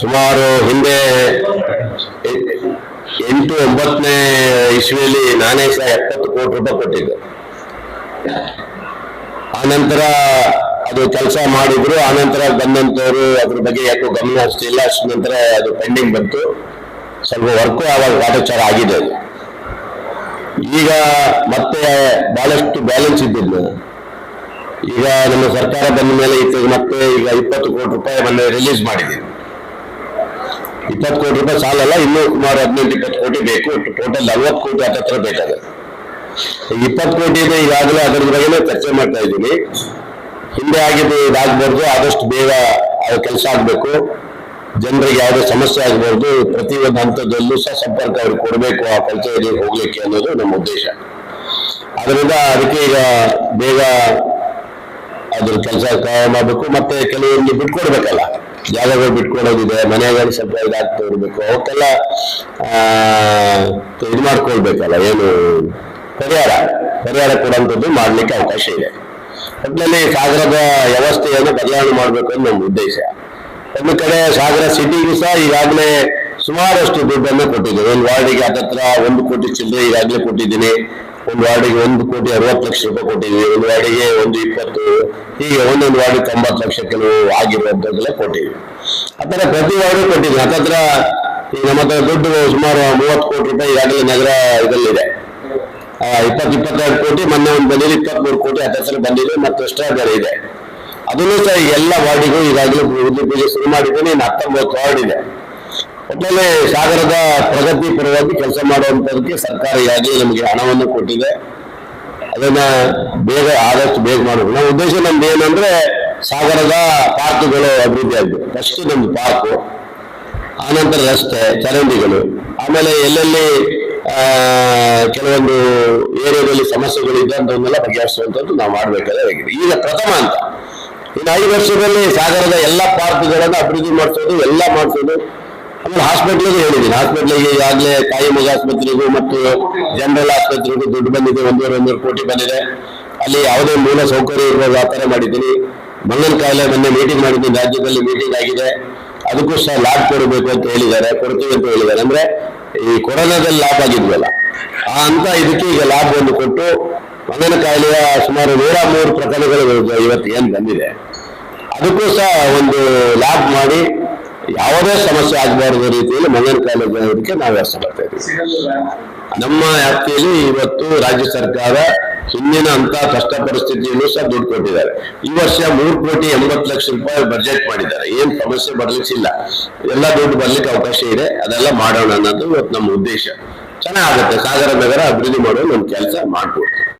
ಸುಮಾರು ಹಿಂದೆ ಎಂಟು ಒಂಬತ್ತನೇ ಇಸ್ವಿಯಲ್ಲಿ ನಾನೇ ಸಹ ಎಪ್ಪತ್ತು ಕೋಟಿ ರೂಪಾಯಿ ಕೊಟ್ಟಿದ್ದೆ. ಆನಂತರ ಅದು ಕೆಲಸ ಮಾಡಿದ್ರು ಆನಂತರ ಬಂದಂತವರು ಅದ್ರ ಬಗ್ಗೆ ಯಾಕೋ ಗಮನ ಹರಿಸ್ತಿಲ್ಲ ಅಷ್ಟು ನಂತರ ಅದು ಪೆಂಡಿಂಗ್ ಬಂತು. ಸ್ವಲ್ಪ ವರ್ಕು ಆವಾಗ ಕಾಟಾಚಾರ ಆಗಿದೆ ಅದು. ಈಗ ಮತ್ತೆ ಬಹಳಷ್ಟು ಬ್ಯಾಲೆನ್ಸ್ ಇದ್ದಿದ್ದು. ಈಗ ನಮ್ಮ ಸರ್ಕಾರ ಬಂದ ಮೇಲೆ ಈಗ ಮತ್ತೆ ಈಗ ಇಪ್ಪತ್ತು ಕೋಟಿ ರೂಪಾಯಿ ಮೊನ್ನೆ ರಿಲೀಸ್ ಮಾಡಿದೆ. ಇಪ್ಪತ್ತು ಕೋಟಿ ರೂಪಾಯಿ ಸಾಲಲ್ಲ, ಇನ್ನೂ ಸುಮಾರು ಹದಿನೆಂಟು ಇಪ್ಪತ್ತು ಕೋಟಿ ಬೇಕು ಟೋಟಲ್ ನಲ್ವತ್ತು ಕೋಟಿ ಹತ್ತತ್ರ ಬೇಕಾದ್ರೆ ಇಪ್ಪತ್ತು ಕೋಟಿ ಇದೆ, ಈಗಾಗಲೇ ಅದರ ಬಗ್ಗೆನೇ ಚರ್ಚೆ ಮಾಡ್ತಾ ಇದ್ದೀನಿ. ಹಿಂದೆ ಆಗಿದ್ದು ಇದಾಗಬಾರ್ದು, ಆದಷ್ಟು ಬೇಗ ಕೆಲಸ ಆಗಬೇಕು. ಜನರಿಗೆ ಯಾವುದೇ ಸಮಸ್ಯೆ ಆಗಬಾರ್ದು, ಪ್ರತಿಯೊಂದು ಹಂತದಲ್ಲೂ ಸಹ ಸಂಪರ್ಕ ಅವ್ರಿಗೆ ಕೊಡಬೇಕು, ಆ ಪಂಚಾಯತಿಗೆ ಹೋಗ್ಲಿಕ್ಕೆ ಅನ್ನೋದು ನಮ್ಮ ಉದ್ದೇಶ. ಅದರಿಂದ ಅದಕ್ಕೆ ಈಗ ಬೇಗ ಅದ್ರ ಕೆಲಸ ಮಾಡಬೇಕು, ಮತ್ತೆ ಕೆಲವೊಂದು ಬಿಟ್ಕೊಡ್ಬೇಕಲ್ಲ. ಜಾಗಗಳು ಬಿಟ್ಕೊಡೋದಿದೆ, ಮನೆಗಳು ಸ್ವಲ್ಪ ಇದಾಗ್ತಾ ಇರಬೇಕು, ಅವಕ್ಕೆಲ್ಲ ಇದು ಮಾಡ್ಕೊಳ್ಬೇಕಲ್ಲ, ಏನು, ಪರಿಹಾರ. ಪರಿಹಾರ ಕೊಡುವಂಥದ್ದು ಮಾಡ್ಲಿಕ್ಕೆ ಅವಕಾಶ ಇದೆ. ಒಟ್ಟಿನಲ್ಲಿ ಸಾಗರದ ವ್ಯವಸ್ಥೆಯನ್ನು ಬದಲಾವಣೆ ಮಾಡಬೇಕು ಅಂತ ನಮ್ಮ ಉದ್ದೇಶ. ಒಂದು ಕಡೆ ಸಾಗರ ಸಿಟಿಗೂ ಸಹ ಈಗಾಗಲೇ ಸುಮಾರಷ್ಟು ದುಡ್ಡನ್ನು ಕೊಟ್ಟಿದ್ದೇವೆ. ಒಂದು ವಾರ್ಡಿಗೆ ಹತ್ತತ್ರ ಒಂದು ಕೋಟಿ ಚಿಲ್ಲರೆ ಈಗಾಗಲೇ ಕೊಟ್ಟಿದ್ದೀನಿ. ಒಂದು ವಾರ್ಡಿಗೆ ಒಂದು ಕೋಟಿ, ಅರವತ್ತು ಲಕ್ಷ ರೂಪಾಯಿ ಕೊಟ್ಟಿದ್ವಿ ಒಂದು ವಾರ್ಡಿಗೆ ಒಂದು ಇಪ್ಪತ್ತು, ಹೀಗೆ ಒಂದೊಂದು ವಾರ್ಡಿಗೆ ತೊಂಬತ್ತು ಲಕ್ಷ ಕೆಲವು ಆಗಿರುವಂಥದ್ದೆಲ್ಲ ಕೊಟ್ಟಿದ್ವಿ ಆ ಥರ ಪ್ರತಿ ವಾರ್ಡು ಕೊಟ್ಟಿದ್ವಿ ಹತ್ತತ್ರ ಈಗ ನಮ್ಮ ಹತ್ರ ದುಡ್ಡು ಸುಮಾರು ಮೂವತ್ತು ಕೋಟಿ ರೂಪಾಯಿ ಈಗಾಗಲೇ ನಗರ ಇದರಲ್ಲಿದೆ. ಇಪ್ಪತ್ತು, ಇಪ್ಪತ್ತೆರಡು ಕೋಟಿ, ಮೊನ್ನೆ ಒಂದು ಬಂದಿದೆ ಇಪ್ಪತ್ಮೂರು ಕೋಟಿ ಹತ್ತಿರ ಬಂದಿದೆ ಮತ್ತು ಎಕ್ಸ್ಟ್ರಾ ಬೇರೆ ಇದೆ. ಅದನ್ನು ಸಹ ಎಲ್ಲ ವಾರ್ಡಿಗೂ ಈಗಾಗಲೇ ಪೂಜೆ ಶುರು ಮಾಡಿದ್ದೀನಿ, ಇನ್ನು ಹತ್ತೊಂಬತ್ತು ವಾರ್ಡ್ ಇದೆ. ಒಟ್ಟಲ್ಲಿ ಸಾಗರದ ಪ್ರಗತಿ ಪರವಾಗಿ ಕೆಲಸ ಮಾಡುವಂತದಕ್ಕೆ ಸರ್ಕಾರ ಈಗಾಗಲೇ ನಮಗೆ ಹಣವನ್ನು ಕೊಟ್ಟಿದೆ. ಅದನ್ನ ಬೇಗ, ಆದಷ್ಟು ಬೇಗ ಮಾಡಬೇಕು ನಮ್ಮ ಉದ್ದೇಶ ನಮ್ದು ಏನಂದ್ರೆ ಸಾಗರದ ಪಾರ್ಕ್ಗಳು ಅಭಿವೃದ್ಧಿ ಆಗಬೇಕು ಫಸ್ಟ್ ನಮ್ದು ಪಾರ್ಕು ಆನಂತರ ರಸ್ತೆ, ಚರಂಡಿಗಳು. ಆಮೇಲೆ ಎಲ್ಲೆಲ್ಲಿ ಕೆಲವೊಂದು ಏರಿಯಾದಲ್ಲಿ ಸಮಸ್ಯೆಗಳು ಅಂತವನ್ನೆಲ್ಲ ಬಗೆಹರಿಸುವಂಥದ್ದು ನಾವು ಮಾಡಬೇಕಾಗಿದೆ ಈಗ ಪ್ರಥಮ ಅಂತ. ಇನ್ನು ಐದು ವರ್ಷದಲ್ಲಿ ಸಾಗರದ ಎಲ್ಲ ಪಾರ್ಕ್ಗಳನ್ನು ಅಭಿವೃದ್ಧಿ ಮಾಡಿಸೋದು, ಎಲ್ಲ ಮಾಡಿಸೋದು ಆಮೇಲೆ ಹಾಸ್ಪಿಟ್ಲಿಗೆ ಹೇಳಿದ್ದೀನಿ. ಹಾಸ್ಪಿಟ್ಲಿಗೆ ಈಗಾಗಲೇ ತಾಯಿ ಮಗ ಆಸ್ಪತ್ರೆಗೂ ಮತ್ತು ಜನರಲ್ ಆಸ್ಪತ್ರೆಗೂ ದುಡ್ಡು ಬಂದಿದೆ. ಒಂದೂವರೆ ಒಂದೂವರೆ ಕೋಟಿ ಬಂದಿದೆ. ಅಲ್ಲಿ ಯಾವುದೇ ಮೂಲ ಸೌಕರ್ಯ ಇರುವ ವ್ಯಾಪಾರ ಮಾಡಿದ್ದೀನಿ. ಮಂಗನ ಕಾಯಿಲೆ ಮೊನ್ನೆ ಮೀಟಿಂಗ್ ಮಾಡಿದ್ದೀನಿ. ರಾಜ್ಯದಲ್ಲಿ ಮೀಟಿಂಗ್ ಆಗಿದೆ. ಅದಕ್ಕೂ ಸಹ ಲಾಭ ಕೊಡಬೇಕು ಅಂತ ಹೇಳಿದ್ದಾರೆ. ಕೊಡ್ತೀವಿ ಅಂತ ಹೇಳಿದ್ದಾರೆ. ಅಂದ್ರೆ ಈ ಕೊರೋನಾದಲ್ಲಿ ಲಾಭ ಆಗಿದ್ವಲ್ಲ. ಆ ಅಂತ ಇದಕ್ಕೆ ಈಗ ಲಾಭವನ್ನು ಕೊಟ್ಟು ಮಂಗನ ಕಾಯಿಲೆಯ ಸುಮಾರು ನೂರ ಮೂರು ಪ್ರಕರಣಗಳು ಇವತ್ತು ಏನು ಬಂದಿದೆ. ಅದಕ್ಕೂ ಸಹ ಒಂದು ಲಾಭ ಮಾಡಿ ಯಾವುದೇ ಸಮಸ್ಯೆ ಆಗಬಾರದ ರೀತಿಯಲ್ಲಿ ಮಂಗನ ಕಾಯಿಲೆ ಜನರಿಗೆ ನಾವು ವ್ಯವಸ್ಥೆ ಮಾಡ್ತಾ ಇದ್ದೀವಿ. ನಮ್ಮ ವ್ಯಾಪ್ತಿಯಲ್ಲಿ ಇವತ್ತು ರಾಜ್ಯ ಸರ್ಕಾರ ಹಿಂದಿನ ಅಂತ ಕಷ್ಟ ಪರಿಸ್ಥಿತಿಯಲ್ಲೂ ಸಹ ದುಡ್ಡು ಕೊಟ್ಟಿದ್ದಾರೆ. ಈ ವರ್ಷ ಮೂರು ಕೋಟಿ ಎಂಬತ್ತು ಲಕ್ಷ ರೂಪಾಯಿ ಬಜೆಟ್ ಮಾಡಿದ್ದಾರೆ. ಏನ್ ಸಮಸ್ಯೆ ಬರ್ಲಿಕ್ಕಿಲ್ಲ. ಎಲ್ಲ ದುಡ್ಡು ಬರ್ಲಿಕ್ಕೆ ಅವಕಾಶ ಇದೆ. ಅದೆಲ್ಲ ಮಾಡೋಣ ಅನ್ನೋದು ಇವತ್ತು ನಮ್ಮ ಉದ್ದೇಶ. ಚೆನ್ನಾಗುತ್ತೆ. ಸಾಗರ ನಗರ ಅಭಿವೃದ್ಧಿ ಮಾಡಲು ನಮ್ಮ ಕೆಲಸ ಮಾಡ್ಬೋದು.